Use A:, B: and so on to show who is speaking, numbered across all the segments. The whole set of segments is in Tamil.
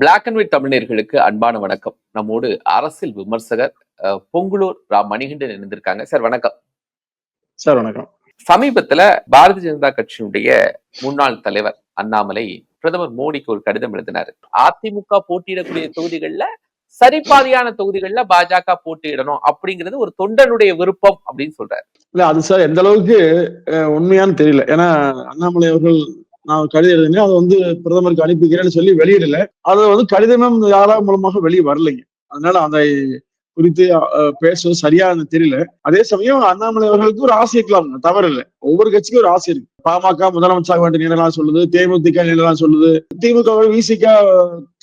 A: பிளாக் அண்ட் ஒயிட் தமிழர்களுக்கு அன்பான வணக்கம். நம்மோடு அரசியல் விமர்சகர் பொங்குலூர் ரா மணிகண்டன் இணைந்திருக்காங்க. சார் வணக்கம்.
B: சார் வணக்கம்.
A: சமீபத்துல பாரதிய ஜனதா கட்சியினுடைய முன்னாள் தலைவர் அண்ணாமலை பிரதமர் மோடிக்கு ஒரு கடிதம் எழுதினாரு. அதிமுக போட்டியிடக்கூடிய தொகுதிகள்ல சரிபாதியான தொகுதிகள்ல பாஜக போட்டியிடணும் அப்படிங்கிறது ஒரு தொண்டனுடைய விருப்பம் அப்படின்னு சொல்றாரு.
B: இல்ல அது சார் எந்த அளவுக்கு உண்மையான்னு தெரியல. ஏன்னா அண்ணாமலை அவர்கள் நான் கடிதம் எழுதினேன். அதை வந்து பிரதமருக்கு அனுப்பிக்கிறேன்னு சொல்லி வெளியிடல. அது வந்து கடிதமும் யாரா மூலமாக வெளியே வரலைங்க. அதனால அதை குறித்து பேசுவது சரியா தெரியல. அதே சமயம் அண்ணாமலை அவர்களுக்கு ஒரு ஆசை இருக்கலாம் தவறு இல்லை. ஒவ்வொரு கட்சிக்கும் ஒரு ஆசை இருக்கு. பாமக முதலமைச்சராக வேண்டிய நிலைலாம் சொல்லுது. தேமுதிக நிலைலாம் சொல்லுது. திமுக விசிக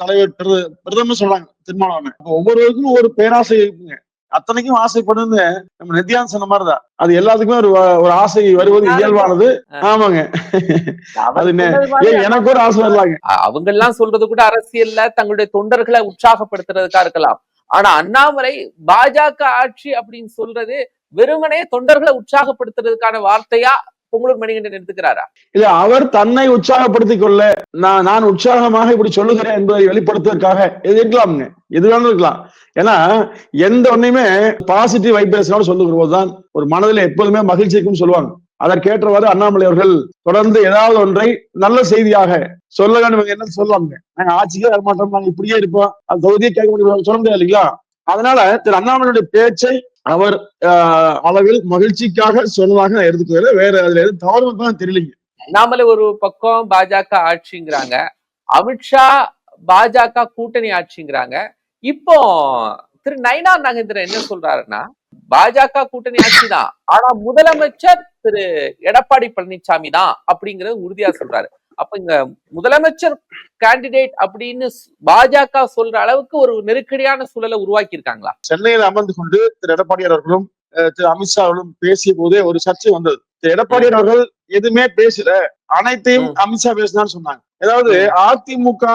B: தலைவர் பிரதமர் சொல்றாங்க. தீர்மானம் ஒவ்வொருவருக்கும் ஒவ்வொரு பேராசை இருக்குங்க. அத்தனைக்கும் ஆசைப்படுன்னு நம்ம நித்யானந்த் சொன்ன மாதிரிதான். அது எல்லாத்துக்குமே ஒரு ஒரு ஆசை வருவது இயல்பானது. ஆமாங்க. அது எனக்கு ஒரு ஆசை வரலாங்க.
A: அவங்க எல்லாம் சொல்றது கூட அரசியல்ல தங்களுடைய தொண்டர்களை உற்சாகப்படுத்துறதுக்கா இருக்கலாம். ஆனா அண்ணாமலை பாஜக ஆட்சி அப்படின்னு சொல்றது வெறுமனே தொண்டர்களை உற்சாகப்படுத்துறதுக்கான வார்த்தையா பொங்கலூர் மணிகண்டன் எடுத்துக்கிறாரா?
B: இல்ல அவர் தன்னை உற்சாகப்படுத்திக் கொள்ள நான் நான் உற்சாகமாக இப்படி சொல்லுகிறேன் என்பதை வெளிப்படுத்துவதற்காக இது இருக்கலாம்ங்க. எது வேணாலும் இருக்கலாம். ஏன்னா எந்த ஒன்னையுமே பாசிட்டிவ் வைப்ரேஷனோட சொல்லுகிற போதுதான் ஒரு மனதில் எப்போதுமே மகிழ்ச்சிக்கும் சொல்லுவாங்க. அதற்கேற்றவாறு அண்ணாமலை அவர்கள் தொடர்ந்து ஏதாவது ஒன்றை நல்ல செய்தியாக சொல்ல வேண்டும் என்ன சொல்லலாமுங்க நாங்க ஆட்சிக்கே வர மாட்டோம் நாங்க இப்படியே இருப்போம். அந்த தொகுதியை கேட்க முடியும்? சொல்ல முடியாது இல்லைங்களா? அதனால திரு அண்ணாமலையுடைய பேச்சை அவர் ஆஹ், அளவில் மகிழ்ச்சிக்காக சொன்னதாக நான் எடுத்துக்கிறேன் வேற அதுல எதுவும் தவறு தான் தெரியலீங்க.
A: அண்ணாமலை ஒரு பக்கம் பாஜக ஆட்சிங்கிறாங்க. அமித்ஷா பாஜக கூட்டணி ஆட்சிங்கிறாங்க. இப்போ திரு நயனா நாகேந்திரன் என்ன சொல்றாருன்னா பாஜக கூட்டணி ஆட்சி தான் ஆனா முதலமைச்சர் திரு எடப்பாடி பழனிசாமி தான் அப்படிங்கறது உறுதியா சொல்றாரு. அப்ப இங்க முதலமைச்சர் கேண்டிடேட் அப்படின்னு பாஜக சொல்ற அளவுக்கு ஒரு நெருக்கடியான சூழலை உருவாக்கி இருக்காங்களா
B: சென்னையில் அமர்ந்து கொண்டு திரு எடப்பாடியார் அவர்களும் திரு அமித்ஷா அவர்களும் பேசிய போதே ஒரு சர்ச்சை வந்தது. திரு எடப்பாடியார் அவர்கள் எதுவுமே பேசல. அனைத்தையும். அமித்ஷா பேசினான்னு சொன்னாங்க. அதாவது அதிமுக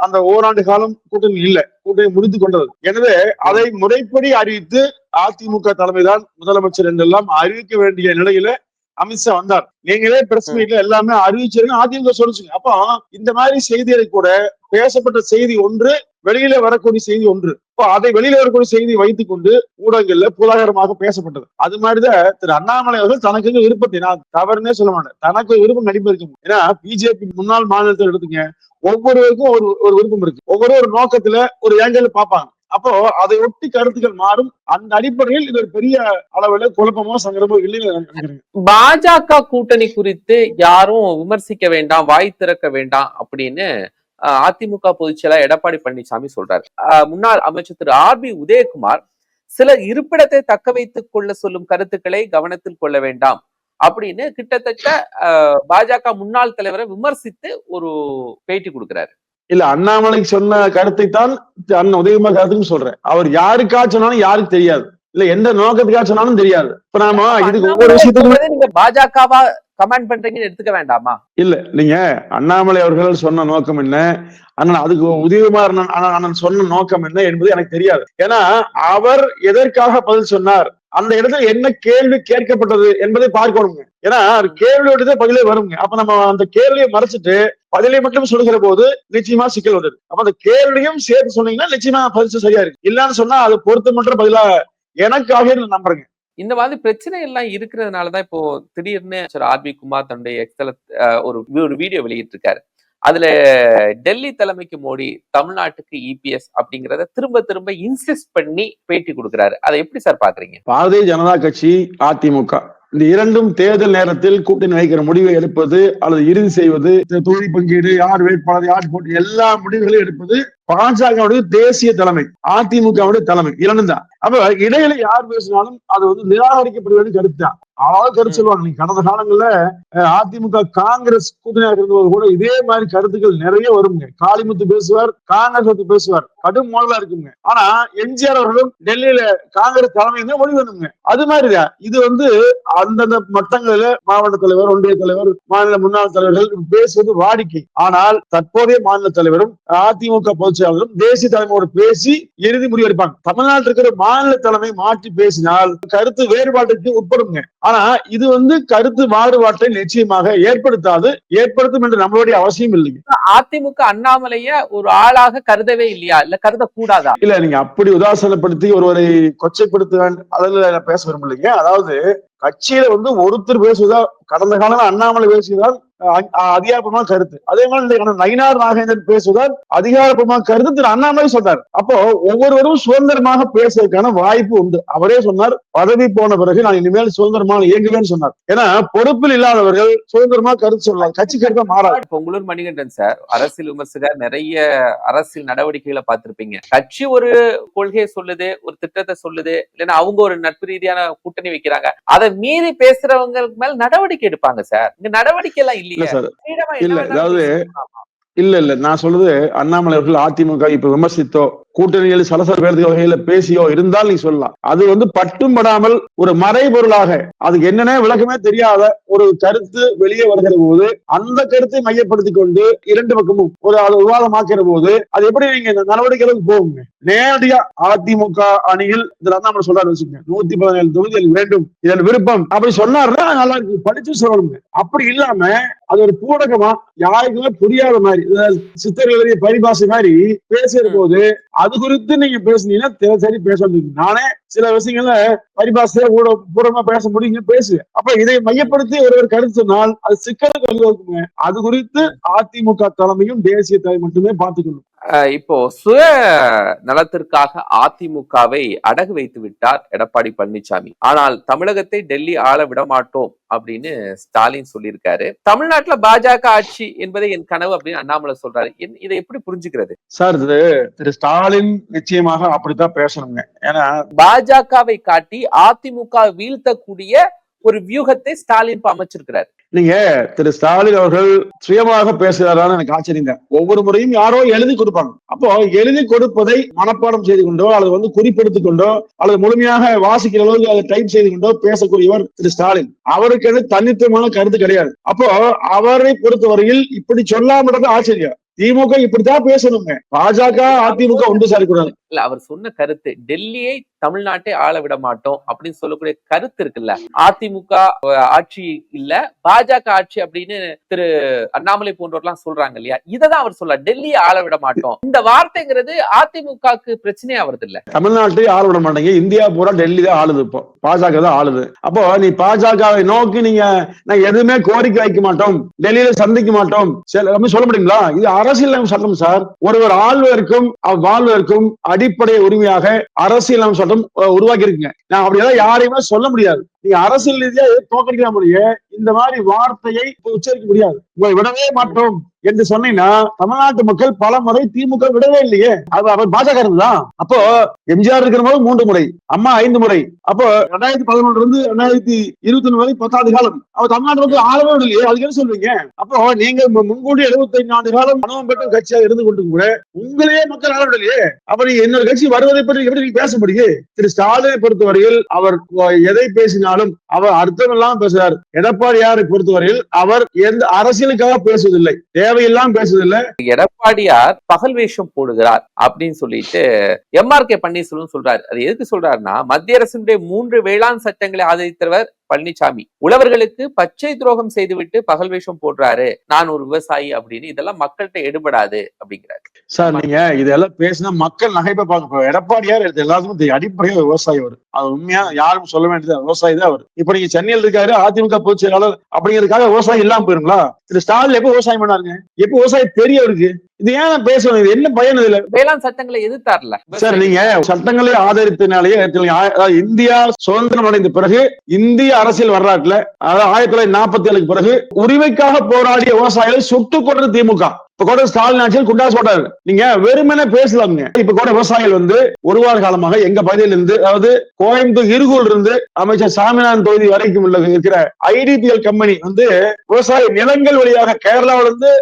B: அந்த ஓராண்டு காலம் கூட்டணி இல்ல. கூட்டணி முடித்து கொண்டது. எனவே அதை முறைப்படி அறிவித்து அதிமுக தலைமைதான் முதலமைச்சர் என்றெல்லாம் அறிவிக்க வேண்டிய நிலையில அமித்ஷா வந்தார். நீங்களே பிரஸ். மீட்ல எல்லாமே அறிவிச்சிருங்க அதிமுக சொல்லுச்சுங்க. அப்போ இந்த மாதிரி செய்திகளை கூட பேசப்பட்ட செய்தி ஒன்று வெளியில வரக்கூடிய செய்தி ஒன்று. இப்போ அதை வெளியில வரக்கூடிய செய்தியை வைத்துக் கொண்டு ஊடகங்கள்ல புலாகரமாக பேசப்பட்டது. அது மாதிரிதான் திரு அண்ணாமலை அவர்கள் தனக்கு விருப்பத்தை நான் தவறுனே சொல்ல மாட்டேன். தனக்கு விருப்பம் கண்டிப்பா இருக்கும் ஏன்னா பிஜேபி முன்னாள் மாநிலத்தில் எடுத்துங்க ஒவ்வொருவருக்கும் ஒரு ஒரு விருப்பம் இருக்கு. ஒவ்வொரு ஒரு நோக்கத்துல ஒரு ஏங்கல் பார்ப்பாங்க. அப்போ அதை ஒட்டி கருத்துக்கள் மாறும். அந்த அடிப்படையில் இது ஒரு பெரிய அளவுல குழப்பமோ சங்கடமோ இல்லைன்னு
A: பாஜக கூட்டணி குறித்து யாரும் விமர்சிக்க வேண்டாம் வாய் திறக்க வேண்டாம் அப்படின்னு அஹ், அதிமுக பொதுச்செயலர் எடப்பாடி பழனிசாமி சொல்றாரு. அஹ், முன்னாள் அமைச்சர் திரு ஆர் பி உதயகுமார் சிலர் இருப்பிடத்தை தக்க வைத்துக் கொள்ள சொல்லும் கருத்துக்களை கவனத்தில் கொள்ள வேண்டாம் அப்படின்னு கிட்டத்தட்ட பாஜக முன்னாள் தலைவரை விமர்சித்து ஒரு பேட்டி கொடுக்கிறாரு.
B: இல்ல அண்ணாமலை சொன்ன கருத்தை தான் அண்ணன் உதயகுமார் கருத்துக்கும் சொல்றேன். அவர் யாருக்கா சொன்னாலும் யாருக்கு தெரியாது. இல்ல எந்த நோக்கத்துக்காக சொன்னாலும் தெரியாது. இப்ப நாம இதுக்கு ஒவ்வொரு விஷயத்துக்குமே
A: நீங்க பாஜகவா கமெண்ட் பண்றீங்கன்னு எடுத்துக்க வேண்டாமா?
B: இல்ல நீங்க அண்ணாமலை அவர்கள் சொன்ன நோக்கம் என்ன? அண்ணன் அதுக்கு உதயகுமார் அண்ணன் சொன்ன நோக்கம் என்ன என்பது எனக்கு தெரியாது. ஏன்னா அவர் எதற்காக பதில் சொன்னார்? அந்த இடத்துல என்ன கேள்வி கேட்கப்பட்டது என்பதை பார்க்கணுங்க. ஏன்னா கேள்வியோடதே பதிலே வருங்க. அப்ப நம்ம அந்த கேள்வியை மறைச்சிட்டு பதிலை மட்டும் சொல்லுகிற போது நிச்சயமா சிக்கல் வருது அப்ப அந்த கேள்வியும் சேர்த்து சொன்னீங்கன்னா நிச்சயமா பதில் சரியா இருக்கு. இல்லன்னு சொன்னா அது பொறுத்து மட்டும் பதிலா எனக்காக நம்புறேங்க.
A: இந்த மாதிரி பிரச்சனை எல்லாம் இருக்கிறதுனாலதான் இப்போ திடீர்னு ஆர் பி குமார் தன்னுடைய எக்ஸல ஒரு வி- ஒரு வீடியோ வெளியிட்டிருக்காரு. அதுல டெல்லி தலைமைக்கு மோடி தமிழ்நாட்டுக்கு இபிஎஸ் அப்படிங்கறத திரும்ப திரும்ப இன்சிஸ்ட் பண்ணி பேட்டி கொடுக்குறாரு. அதை எப்படி சார் பாக்குறீங்க?
B: பாரதிய ஜனதா கட்சி அதிமுக. இந்த இரண்டும் தேர்தல் நேரத்தில் கூட்டணி வைக்கிற முடிவை எடுப்பது அல்லது இறுதி செய்வது த- தொகுதி பங்கீடு யார் வேட்பாளர் யார் போட்டி எல்லா முடிவுகளையும் எடுப்பது பாஜகவுடைய தேசிய தலைமை அதிமுகவுடைய தலைமை இரண்டும் தான். அப்ப இடையில யார் பேசினாலும் அது வந்து நிராகரிக்கப்பட வேண்டிய கருத்து? தான் அதாவது கருத்து சொல்லுவாங்க. நீங்க கடந்த காலங்கள்ல அதிமுக காங்கிரஸ் கூட்டணியாக இருந்தபோது கூட இதே மாதிரி கருத்துக்கள் நிறைய வருங்க. காளிமுத்து பேசுவார் காங்கிரஸ் பத்தி பேசுவார். கடும் மோதலா இருக்குங்க. ஆனா எம்ஜிஆர் அவர்களும் டெல்லியில காங்கிரஸ் தலைமை தான் ஒளி வேணுங்க அது மாதிரிதான். இது வந்து அந்தந்த மட்டங்களில மாவட்ட தலைவர் ஒன்றிய தலைவர் மாநில முன்னாள் தலைவர்கள் பேசுவது வாடிக்கை. ஆனால் தற்போதைய மாநில தலைவரும் அதிமுக பொதுச் செயலாளரும் தேசிய தலைமையோடு பேசி இறுதி முடிவு எடுப்பாங்க. தமிழ்நாட்டில் இருக்கிற மாநில தலைமை மாற்றி பேசினால் கருத்து வேறுபாட்டுக்கு உட்படுங்க. ஆனா இது வந்து கருத்து மாறுபாட்டை நிச்சயமாக ஏற்படுத்தாது ஏற்படுத்தும் என்று நம்மளுடைய அவசியம் இல்லைங்க.
A: அதிமுக அண்ணாமலைய ஒரு ஆளாக கருதவே இல்லையா? இல்ல கருதக்கூடாதா?
B: இல்ல நீங்க அப்படி உதாசனப்படுத்தி ஒருவரை கொச்சைப்படுத்த அதில் பேச விரும்பலைங்க. அதாவது கட்சியில வந்து ஒருத்தர் பேசுவதா கடந்த காலம் அண்ணாமலை அ- அதிகாரப்பூர்வமான கருத்து. அதே மாதிரி நயினார் நாகேந்திரன் பேசுவதால் அதிகாரப்பூர்வமான கருத்து திரு அண்ணாமலை சொன்னார் அப்போ ஒவ்வொருவரும் சுதந்திரமாக பேசுவதற்கான வாய்ப்பு உண்டு. அவரே சொன்னார் பதவி போன பிறகு நான் இனிமேல் சுதந்திரமாக இயங்குவேன்னு சொன்னார். ஏன்னா பொறுப்பில் இல்லாதவர்கள் சுதந்திரமா கருத்து சொல்லலாம் கட்சி கருத்தை மாறாது.
A: இப்ப மணிகண்டன் சார் அரசியல் விமர்சகர் நிறைய அரசியல் நடவடிக்கைகளை பார்த்திருப்பீங்க. கட்சி ஒரு கொள்கையை சொல்லுது ஒரு திட்டத்தை சொல்லுது இல்லைன்னா அவங்க ஒரு நட்பு ரீதியான கூட்டணி வைக்கிறாங்க. அதை மீறி பேசுறவங்களுக்கு மேல நடவடிக்கை எடுப்பாங்க சார். இங்க நடவடிக்கை எல்லாம்
B: இல்லை
A: இல்லையே
B: இல்ல, அதாவது? இல்ல இல்ல நான் சொல்றது அண்ணாமலை அவர்கள் அதிமுக இப்ப விமர்சித்தோ கூட்டணியில் சலசலப்பு வகையில பேசியோ இருந்தால் நீ சொல்லலாம். அது வந்து பட்டும் படாமல் ஒரு மறைபொருளாக அதுக்கு என்னன்னே விளக்கமே தெரியாத ஒரு கருத்து வெளியே வருகிற போது அந்த கருத்தை மையப்படுத்தி கொண்டு இரண்டு பக்கமும் ஒரு அது விவாதமாக்கிற போது அது எப்படி நீங்க இந்த நடவடிக்கைகளுக்கு போகுங்க? நேரடியா அதிமுக அணியில் இதுல அண்ணாமலை சொல்றாரு வச்சுக்கோங்க. நூத்தி பதினேழு தொகுதிகள் வேண்டும் இதன் விருப்பம். அப்படி சொன்னாருன்னா நல்லா இருக்கு படிச்சு சொல்லணுங்க. அப்படி இல்லாம அது ஒரு பூடகமா யாருக்குமே புரியாத மாதிரி சித்தர்களுடைய பரிபாசை மாதிரி பேசுற போது அது குறித்து நீங்க பேசுனீங்கன்னா தெ- சரி பேச முடியும் நானே சில விஷயங்கள்ல பரிபாசையா கூட பூர்வமா பேச முடியும் பேசு அப்ப இதை மையப்படுத்தி ஒருவர் கருத்து சொன்னால் அது சிக்கலுக்கு வழிவகுக்குங்க அது குறித்து அதிமுக தலைமையும் தேசிய தலைமை மட்டுமே பார்த்துக்கணும்.
A: இப்போ சுய நலத்திற்காக அதிமுகவை அடகு வைத்து விட்டார் எடப்பாடி பழனிசாமி ஆனால் தமிழகத்தை டெல்லி ஆள விட மாட்டோம் அப்படின்னு ஸ்டாலின் சொல்லியிருக்காரு. தமிழ்நாட்டுல பாஜக ஆட்சி என்பதை என் கனவு அப்படின்னு அண்ணாமலை சொல்றாரு. இதை எப்படி புரிஞ்சுக்கிறது?
B: சார் இது திரு ஸ்டாலின் நிச்சயமாக அப்படித்தான் பேசணுங்க. ஏன்னா
A: பாஜகவை காட்டி அதிமுக வீழ்த்தக்கூடிய ஒரு வியூகத்தை ஸ்டாலின் அமைச்சிருக்கிறார்.
B: நீங்க திரு ஸ்டாலின் அவர்கள் சுயமாக பேசுகிறாரான்னு எனக்கு ஆச்சரியம் தான். ஒவ்வொரு முறையும் யாரோ எழுதி கொடுப்பாங்க. அப்போ எழுதி கொடுப்பதை மனப்பாடம் செய்து கொண்டோ அல்லது வந்து குறிப்பெடுத்துக் கொண்டோ அல்லது முழுமையாக வாசிக்கிற அளவுக்கு அதை டைப் செய்து கொண்டோ பேசக்கூடியவர் திரு ஸ்டாலின். அவருக்கு தனித்துவமான கருத்து கிடையாது. அப்போ அவரை பொறுத்தவரையில் இப்படி சொல்லாமறது ஆச்சரியம். திமுக இப்படித்தான் பேசணுங்க பாஜக அதிமுக ஒன்று சேரக்கூடாது.
A: இல்ல அவர் சொன்ன கருத்து டெல்லியை தமிழ்நாட்டை ஆள விட மாட்டோம் அப்படின்னு சொல்லக்கூடிய கருத்து இருக்குல்ல. அதிமுக ஆட்சி இல்ல. பாஜக ஆட்சி அப்படின்னு திரு அண்ணாமலை போன்றவர்லாம் சொல்றாங்க இல்லையா? இததான் அவர் சொல்ல டெல்லியை ஆள விட மாட்டோம். இந்த வார்த்தைங்கிறது அதிமுகவுக்கு பிரச்சனையா வருது இல்ல.
B: தமிழ்நாட்டை ஆள விட மாட்டேங்க. இந்தியா பூரா டெல்லி தான் ஆளுது இப்போ. பாஜக தான் ஆளுது. அப்போ நீ பாஜகவை நோக்கி நீங்க நான் எதுவுமே கோரிக்கை வைக்க மாட்டோம். டெல்லியில சந்திக்க மாட்டோம். சொல்ல முடியுங்களா? இது அரசியல் சட்டம் சார். ஒருவர் ஆள்வதற்கும் அவ் வாழ்வதற்கும் அடிப்படை உரிமையாக அரசியல் சட்டம் மாற்றம் உருவாக்கி இருக்குங்க நான் அப்படியெல்லாம் யாரையுமே சொல்ல முடியாது. நீங்க அரசியல் ரீதியா தோக்கடிக்கலாம் முடிய இந்த மாதிரி வார்த்தையை உச்சரிக்க முடியாது. உங்களை விடவே மாட்டோம். என்று சொன்னீங்கன்னா தமிழ்நாட்டு மக்கள் பல முறை திமுக விடவே இல்லையே. அது அவர் பாஜக இருந்துதான். அப்போ எம்ஜிஆர் இருக்கிற போது மூன்று முறை அம்மா ஐந்து முறை. அப்போ ரெண்டாயிரத்தி பதினொன்றுல இருந்து ரெண்டாயிரத்தி இருபத்தி ஒண்ணு வரை பத்தாவது காலம். அவர் தமிழ்நாட்டு மக்கள் ஆளவே இல்லையே அதுக்கு என்ன சொல்றீங்க? அப்போ நீங்க முன்கூட்டி எழுபத்தி ஐந்து ஆண்டு காலம் அனுபவம் பெற்ற கட்சியாக இருந்து கொண்டு கூட உங்களையே மக்கள் ஆளவில்லையே அப்ப நீங்க இன்னொரு கட்சி வருவதை பற்றி எப்படி நீங்க பேச முடியும்? திரு ஸ்டாலினை பொறுத்தவரையில் அவர் எதை பேசினாலும் அவர் அர்த்தம் இல்லாம பேசுறார். எடப்பாடியாரை பொறுத்தவரையில் அவர் எந்த அரசியலுக்காக பேசுவதில்லை. தேவையில்லாம பேசுவதில்லை
A: எடப்பாடியார் பகல் வேஷம் போடுகிறார் அப்படின்னு சொல்லிட்டு எம்ஆர் கே பன்னீர்செல்வம் சொல்றாரு. அது எதுக்கு சொல்றாருன்னா மத்திய அரசினுடைய மூன்று வேளாண் சட்டங்களை ஆதரித்தவர் பழனிசாமி உழவர்களுக்கு பச்சை துரோகம் செய்துவிட்டு பகல் வேஷம் போடுறாரு. நான் ஒரு விவசாயி அப்படின்னு இதெல்லாம் மக்கள்கிட்ட எடுபடாது அப்படிங்கிறாரு.
B: சார் நீங்க இதெல்லாம் பேசினா மக்கள் நகைப்பை பார்க்க எடப்பாடியார் இது எல்லாத்துக்கும் அடிப்படையா விவசாயி அவர். அது உண்மையா? யாரும் சொல்ல வேண்டியது விவசாயி தான் அவர். இப்ப நீங்க சென்னையில் இருக்காரு அதிமுக பொதுச் செயலாளர் அப்படிங்கிறதுக்காக விவசாயம் இல்லாம போயிருங்களா? திரு ஸ்டாலின் எப்ப விவசாயம் பண்ணாருங்க? எப்ப விவசாயம் தெரிய அவருக்கு இது ஏன் பேசணும் இது என்ன பயன் இதுல?
A: வேளாண் சட்டங்களை எதிர்த்தார்ல.
B: சார் நீங்க சட்டங்களை ஆதரித்தனாலேயே இந்தியா சுதந்திரம் அடைந்த பிறகு இந்திய அரசியல் வரலாற்றுல அதாவது ஆயிரத்தி தொள்ளாயிரத்தி நாற்பத்தி ஏழுக்கு பிறகு உரிமைக்காக போராடிய விவசாயிகளை சுட்டுக் கொண்டது திமுக. இப்ப கூட ஸ்டாலின் ஆட்சியில் குண்டாஸ் போட்டாரு. நீங்க வெறுமனே பேசலாங்க இப்ப கூட விவசாயிகள் வந்து ஒரு வார காலமாக எங்க பகுதியில் இருந்து அதாவது கோயம்புத்தூர் இருகூர்ல இருந்து அமைச்சர் சாமிநாதன் தொகுதி வரைக்கும் உள்ள இருக்கிற ஐடிபிஎல் கம்பெனி வந்து விவசாய நிலங்கள் வழியாக கேரளாவில இருந்து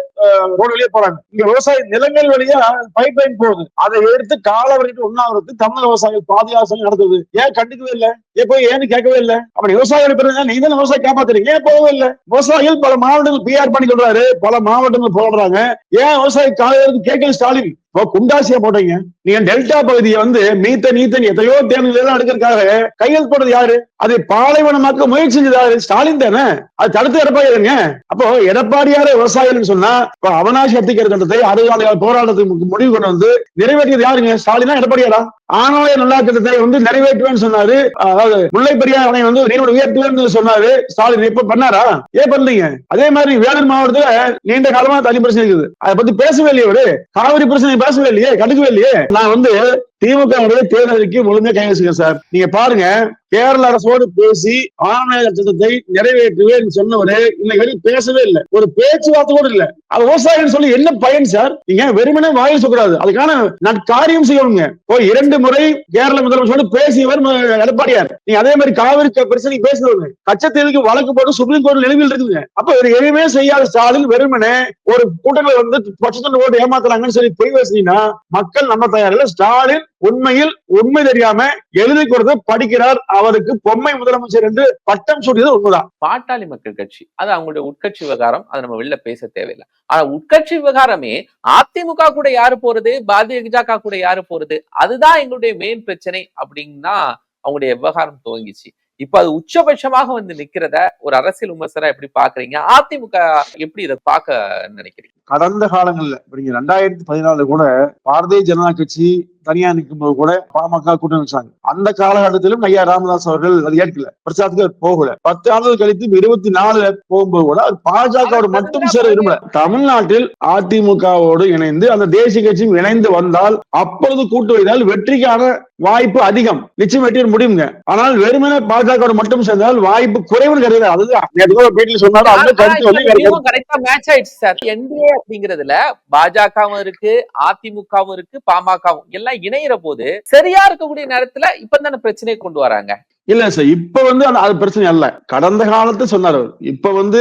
B: ரோடு வழியா போறாங்க. இங்க விவசாய நிலங்கள் வழியா பைப் லைன் போகுது. அதை எடுத்து காலவரைக்கும் ஒன்னாவது தமிழக விவசாயிகள் பாதுகாப்பு நடத்துது. ஏன் கண்டுக்கவே இல்ல? எப்போ ஏன்னு கேட்கவே இல்லை. அப்படி விவசாயிகள் பிறகு நீங்க விவசாயி விவசாயம் காப்பாத்துறீங்க. ஏன் போகவே இல்லை? விவசாயிகள் பல மாவட்டங்கள் பிஆர் பண்ணி சொல்றாரு பல மாவட்டங்கள் போடுறாங்க ஏன் விவசாயி காலையில கேட்கல ஸ்டாலின்? இப்போ குண்டாசியா போட்டீங்க. நீங்க டெல்டா பகுதியை வந்து மீத்தன் நீத்தன் எத்தையோ தேர்தல் எல்லாம் எடுக்கிறதுக்காக கையெழுத்து போட்டது யாரு? அதை பாலைவனமாக்க முயற்சி செஞ்சது யாரு? ஸ்டாலின் தானே. அது தடுத்து எடப்பாடிங்க அப்போ எடப்பாடியார விவசாயிகள் சொன்னா இப்ப அவனாசி அத்திக்கிற திட்டத்தை அறுபது போராட்டத்துக்கு முடிவு கொண்டு வந்து நிறைவேற்றியது யாருங்க? ஸ்டாலினா எடப்பாடியாரா? ஆணவய நல்லா திட்டத்தை வந்து நிறைவேற்றுவேன்னு சொன்னாரு. அதாவது முல்லை பெரியார் அணை வந்து நீரோட உயர்த்துவேன்னு சொன்னாரு. ஸ்டாலின் இப்ப பண்ணாரா? ஏன் பண்ணலீங்க? அதே மாதிரி வேலூர் மாவட்டத்துல நீண்ட காலமா தனி பிரச்சனை இருக்குது. அதை பத்தி பேசவே இல்லையோடு காவிரி பிரச்சனை பேசவே இல்லையே கண்டுக்கவே இல்லையே. நான் வந்து திமுக தேர்தலுக்கு முழுமையா கைவசிக்கிறேன் சார். நீங்க பாருங்க கேரள அரசோடு பேசி ஆணைய திட்டத்தை நிறைவேற்றுவேன் சொன்னவரு இன்னைக்கு வரைக்கும் பேசவே இல்லை. ஒரு பேச்சுவார்த்தை கூட இல்ல. அது விவசாயம் சொல்லி என்ன பயன் சார்? நீங்க வெறுமனே வாயில் சொல்லக்கூடாது அதுக்கான நற்காரியம் செய்யணுங்க. போய் இரண்டு முறை கேரள முதலமைச்சரோடு பேசியவர் எடப்பாடியார். நீங்க அதே மாதிரி காவிரி க- பிரச்சனை பேசுறவங்க கச்சத்தீவுக்கு வழக்கு போட்டு சுப்ரீம் கோர்ட் நிலவில் இருக்குங்க அப்ப இவர் எதுவுமே செய்யாத ஸ்டாலின் வெறுமனே ஒரு கூட்டங்களை வந்து பட்சத்தொண்டு ஓட்டு ஏமாத்துறாங்கன்னு சொல்லி பொய் பேசினீங்கன்னா மக்கள் நம்ம தயாரில்ல ஸ்டாலின் உண்மையில் உண்மை தெரியாம எழுதி கொடுத்து படிக்கிறார் அவருக்கு பொம்மை முதலமைச்சர் என்று பட்டம் சூட்டியது உண்மைதான்.
A: பாட்டாளி மக்கள் கட்சி அது அவங்களுடைய உட்கட்சி விவகாரம் அதை நம்ம வெளில பேச தேவையில்லை. ஆனா உட்கட்சி விவகாரமே அதிமுக கூட யாரு போறது பாஜக கூட யாரு போறது அதுதான் எங்களுடைய மெயின் பிரச்சனை அப்படின்னா அவங்களுடைய விவகாரம் துவங்கிச்சு. இப்ப அது உச்சபட்சமாக வந்து நிக்கிறத ஒரு அரசியல் விமர்சனம் எப்படி பாக்குறீங்க? அதிமுக எப்படி இதை பார்க்க நினைக்கிறீங்க?
B: கடந்த காலங்கள்ல இப்ப நீங்க ரெண்டாயிரத்தி பதினாலுல கூட பாரதிய ஜனதா கட்சி தனியா நிற்கும்போது கூட பாமக கூட்டணி வச்சாங்க. அந்த காலகட்டத்திலும் ஐயா ராமதாஸ் அவர்கள் அது ஏற்கல. பிரச்சாரத்துக்கு போகல. பத்து ஆண்டுகள் கழித்து இருபத்தி நாலுல போகும்போது கூட அவர் பாஜகவோட மட்டும் சேர விரும்பல. தமிழ்நாட்டில் அதிமுகவோடு இணைந்து அந்த தேசிய கட்சியும் இணைந்து வந்தால் அப்பொழுது கூட்டு வைத்தால் வெற்றிக்கான வாய்ப்பு அதிகம். நிச்சயம் வெற்றி முடியுங்க. ஆனால் வெறுமனே பாஜகவோட மட்டும் சேர்ந்தால் வாய்ப்பு குறைவுன்னு கிடையாது அதுதான். பேட்டியில் சொன்னாலும் அந்த கருத்து வந்து
A: அப்படிங்கறதுல அப்படிங்கிறதுல பாஜகவும் இருக்கு அதிமுகவும் இருக்கு பாமகவும் எல்லாம் இணையிற போது சரியா இருக்கக்கூடிய நேரத்துல இப்ப தானே பிரச்சனையை கொண்டு வராங்க.
B: இல்ல சார் இப்ப வந்து அந்த- அது பிரச்சனை அல்ல. கடந்த காலத்து சொன்னார் அவர். இப்ப வந்து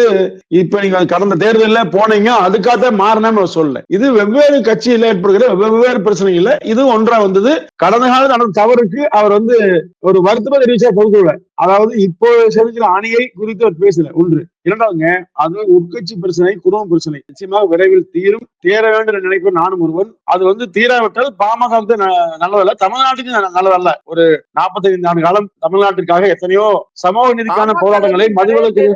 B: இப்ப நீங்க கடந்த தேர்தல்ல போனீங்க அதுக்காக மாறினாம சொல்ல சொல்லல. இது வெவ்வேறு கட்சியில ஏற்படுகிற வெவ்வேறு பிரச்சனை இல்ல இது ஒன்றா வந்தது. கடந்த காலத்து நடந்த தவறுக்கு அவர் வந்து ஒரு வருத்தமா தெரிவிச்சா பொதுக்குள்ள அதாவது இப்போ செலுத்தின அணியை குறித்து அவர் பேசல. ஒன்று. இரண்டாவதுங்க அது உட்கட்சி பிரச்சனை குடும்ப பிரச்சனை. நிச்சயமாக விரைவில் தீரும் தீர வேண்டும் என்று நினைப்பேன் நானும் ஒருவன். அது வந்து தீராவிட்டால் பாமகவுக்கு நல்லதல்ல. தமிழ்நாட்டுக்கு நல்லதல்ல. ஒரு நாற்பத்தைந்து ஆண்டு காலம் தமிழ்நாட்டிற்காக எத்தனையோ சமூக நீதிக்கான போராட்டங்களை மதுவிலக்கு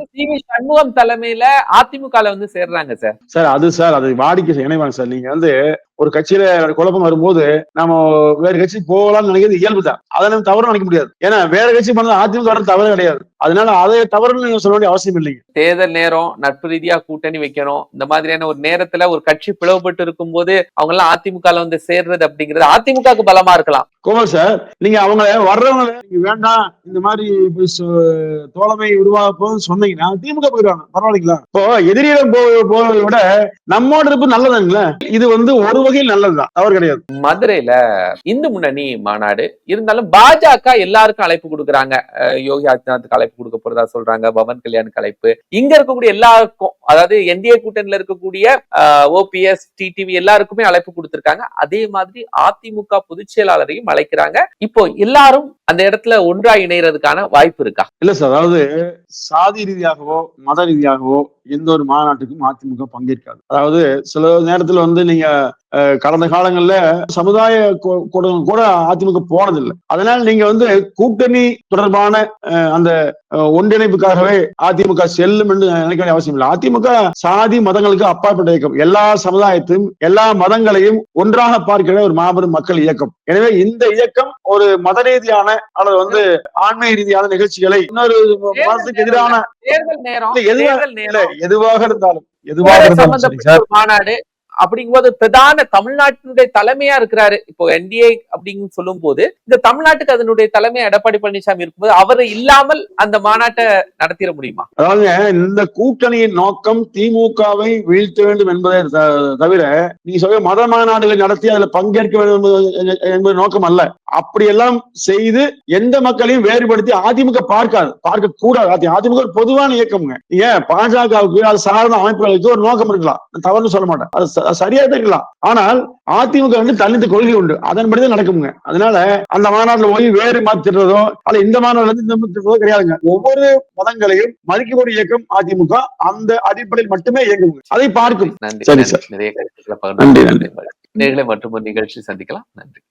A: சண்முகம் தலைமையில அதிமுக வந்து சேர்றாங்க சார்.
B: சார் அது சார் அது வாடிக்கை இணைவாங்க சார். நீங்க வந்து ஒரு கட்சியில குழப்பம் வரும்போது நம்ம வேற கட்சி போகலாம்னு நினைக்கிறது இயல்பு தான். அதை நம்ம தவறு நினைக்க முடியாது. ஏன்னா வேற கட்சி பண்ணது அதிமுக தவறு கிடையாது. அதனால அதை தவறுன்னு நீங்க சொல்ல வேண்டிய அவசியம் இல்லைங்க.
A: தேர்தல் நேரம் நட்பு ரீதியா கூட்டணி வைக்கணும். இந்த மாதிரியான ஒரு நேரத்துல ஒரு கட்சி பிளவுபட்டு இருக்கும்போது அவங்க எல்லாம் அதிமுக வந்து சேர்றது அப்படிங்கிறது அதிமுகவுக்கு பலமா இருக்கலாம்.
B: கோமல் சார் நீங்க அவங்க வர்றவங்க வேண்டாம் இந்த மாதிரி தோழமை உருவாக்கும்னு சொன்னீங்கன்னா திமுக போயிடுவாங்க. பரவாயில்லைங்களா? இப்போ எதிரியிடம் போவதை விட நம்மோட இருப்பு நல்லதுங்களா இது வந்து ஒரு வகையில் நல்லதுதான். தவறு கிடையாது.
A: மதுரையில இந்து முன்னணி மாநாடு இருந்தாலும் பாஜக எல்லாருக்கும் அழைப்பு கொடுக்குறாங்க. யோகி ஆதித்யநாத்துக்கு அழைப்பு கொடுக்க போறதா சொல்றாங்க. பவன் கல்யாணுக்கு அழைப்பு. இங்க இருக்கக்கூடிய எல்லாருக்கும் அதாவது என்டிஏ கூட்டணியில இருக்கக்கூடிய ஓபிஎஸ் டிடிவி எல்லாருக்குமே அழைப்பு கொடுத்திருக்காங்க. அதே மாதிரி அதிமுக பொதுச் செயலாளரையும் அழைக்கிறாங்க. இப்போ எல்லாரும் அந்த இடத்துல ஒன்றா இணையறதுக்கான வாய்ப்பு இருக்கா?
B: இல்ல சார் அதாவது சாதி ரீதியாகவோ மத ரீதியாகவோ எந்த ஒரு மாநாட்டுக்கும் அதிமுக பங்கேற்காது. அதாவது சில நேரத்துல வந்து நீங்க கடந்த காலங்கள்ல சமுதாய கூ- கூட்டங்கள் கூட அதிமுக போனதில்லை. அதனால நீங்க வந்து கூட்டணி தொடர்பான அந்த ஒன்றிணைப்புக்காகவே அதிமுக செல்லும் என்று நினைக்க வேண்டிய அவசியம் இல்லை. அதிமுக சாதி மதங்களுக்கு அப்பாற்பட்ட இயக்கம். எல்லா சமுதாயத்தையும் எல்லா மதங்களையும் ஒன்றாக பார்க்கிற ஒரு மாபெரும் மக்கள் இயக்கம். எனவே இந்த இயக்கம் ஒரு மத ரீதியான அல்லது வந்து ஆன்மீக ரீதியான நிகழ்ச்சிகளை இன்னொரு மதத்துக்கு எதிரான எதுவாக இருந்தாலும் எதுவாக இருந்தாலும்
A: மாநாடு அப்படிங்கும்போது பிரதான தமிழ்நாட்டினுடைய தலைமையா இருக்கிறாரு. இப்போ என்டிஏ அப்படின்னு சொல்லும் போது இந்த தமிழ்நாட்டுக்கு அதனுடைய தலைமை எடப்பாடி பழனிசாமி இருக்கும்போது அவர் இல்லாமல் அந்த மாநாட்டை நடத்திட முடியுமா?
B: அதாவது இந்த கூட்டணியின் நோக்கம் திமுகவை வீழ்த்த வேண்டும் என்பதை தவிர நீங்க சொல்ல மத மாநாடுகளை நடத்தி அதுல பங்கேற்க வேண்டும் என்பது- என்பது நோக்கம் அல்ல. அப்படியெல்லாம் செய்து எந்த மக்களையும் வேறுபடுத்தி அதிமுக பார்க்காது பார்க்க கூடாது அதிமுக ஒரு பொதுவான இயக்கம்ங்க. ஏன்? பாஜகவுக்கு அது சார்ந்த அமைப்புகளுக்கு ஒரு நோக்கம் இருக்கலாம். தவறுன்னு சொல்ல மாட்டேன். அது சரியா இருக்கலாம் ஆனால் அதிமுக வந்து தனித்த கொள்கை உண்டு. அதன்படிதான் நடக்குங்க அதனால அந்த மாநாட்டுல போய் வேறு மாத்திடுறதோ அல்ல இந்த மாநாடுல இருந்து இந்த மாத்திடுறதோ கிடையாதுங்க. ஒவ்வொரு மதங்களையும் மதிக்கக்கூடிய இயக்கம் அதிமுக அந்த அடிப்படையில் மட்டுமே இயங்குங்க. அதை பார்க்கும்.
A: நன்றி.
B: சரி.
A: நிறைய கருத்துக்களை
B: நன்றி,
A: பகிர்ந்து நேர்களை மற்றும் நிகழ்ச்சி சந்திக்கலாம். நன்றி.